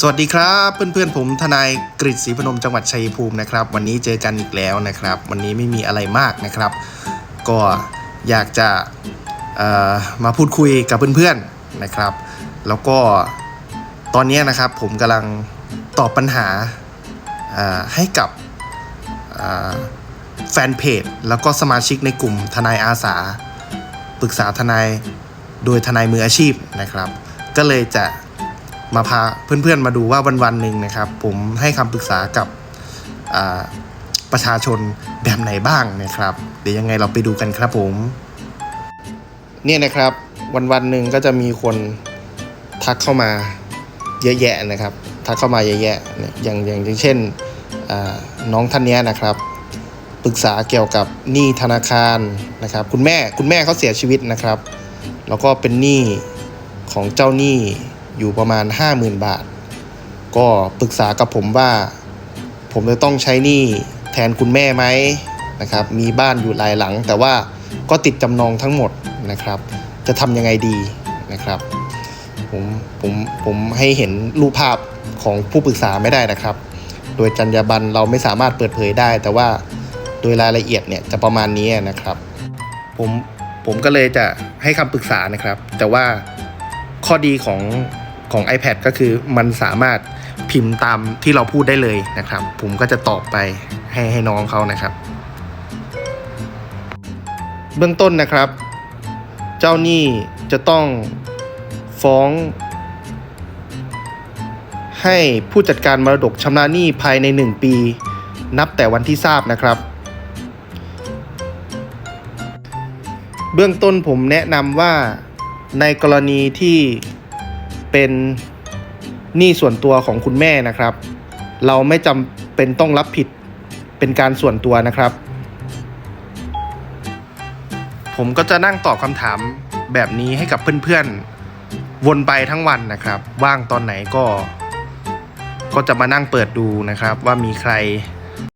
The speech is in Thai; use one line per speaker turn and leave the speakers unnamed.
สวัสดีครับ เพื่อนๆผมทนายกฤษศรีพนมจังหวัดชัยภูมินะครับ วันนี้เจอกันอีกแล้วนะครับ วันนี้ไม่มีอะไรมากนะครับ ก็อยากจะมาพูดคุยกับเพื่อนๆนะครับ แล้วก็ตอนนี้นะครับผมกำลังตอบปัญหาให้กับแฟนเพจแล้วก็สมาชิกในกลุ่มทนายอาสา ปรึกษาทนายโดยทนายมืออาชีพนะครับ ก็เลยจะ มาพาเพื่อนๆมาดูว่าวันๆหนึ่งนะครับ ผมให้คำปรึกษากับประชาชนแบบไหนบ้างนะครับ เดี๋ยวยังไงเราไปดูกันครับผม เนี่ยนะครับวันวันๆหนึ่งก็จะมีคนทักเข้ามาเยอะแยะนะครับ ทักเข้ามาเยอะแยะอย่างอย่างอย่างเช่นน้องท่านนี้นะครับ ปรึกษาเกี่ยวกับหนี้ธนาคารนะครับ คุณแม่คุณแม่เขาเสียชีวิตนะครับ แล้วก็เป็นหนี้ของเจ้าหนี้ อยู่ประมาณ 50,000 บาท ก็ปรึกษากับผมว่า ผมจะต้องใช้หนี้แทนคุณแม่ไหมนะครับ มีบ้านอยู่หลายหลัง แต่ว่าก็ติดจำนองทั้งหมดนะครับ จะทำยังไงดีนะครับ ผมผมผมให้เห็นรูปภาพของผู้ปรึกษาไม่ได้นะครับ โดยจรรยาบรรณเราไม่สามารถเปิดเผยได้ แต่ว่าโดยรายละเอียดเนี่ยจะประมาณนี้นะครับ ผมผมก็เลยจะให้คำปรึกษานะครับ แต่ว่าข้อดีของ ของ iPad ก็คือมันสามารถพิมพ์ตามที่เราพูดได้เลยนะครับ ผมก็จะตอบไปให้ให้น้องเขานะครับ เบื้องต้นนะครับ เจ้าหนี้จะต้องฟ้อง ให้ผู้จัดการมรดกชำระหนี้ภายใน 1 ปี นับแต่วันที่ทราบนะครับ เบื้องต้นผมแนะนำว่าในกรณีที่ เป็นหนี้ส่วนตัวของคุณแม่นะครับ เราไม่จำเป็นต้องรับผิดเป็นการส่วนตัวนะครับ ผมก็จะนั่งตอบคำถามแบบนี้ให้กับเพื่อนๆ วนไปทั้งวันนะครับ ว่างตอนไหนก็ ก็จะมานั่งเปิดดูนะครับ ว่ามีใคร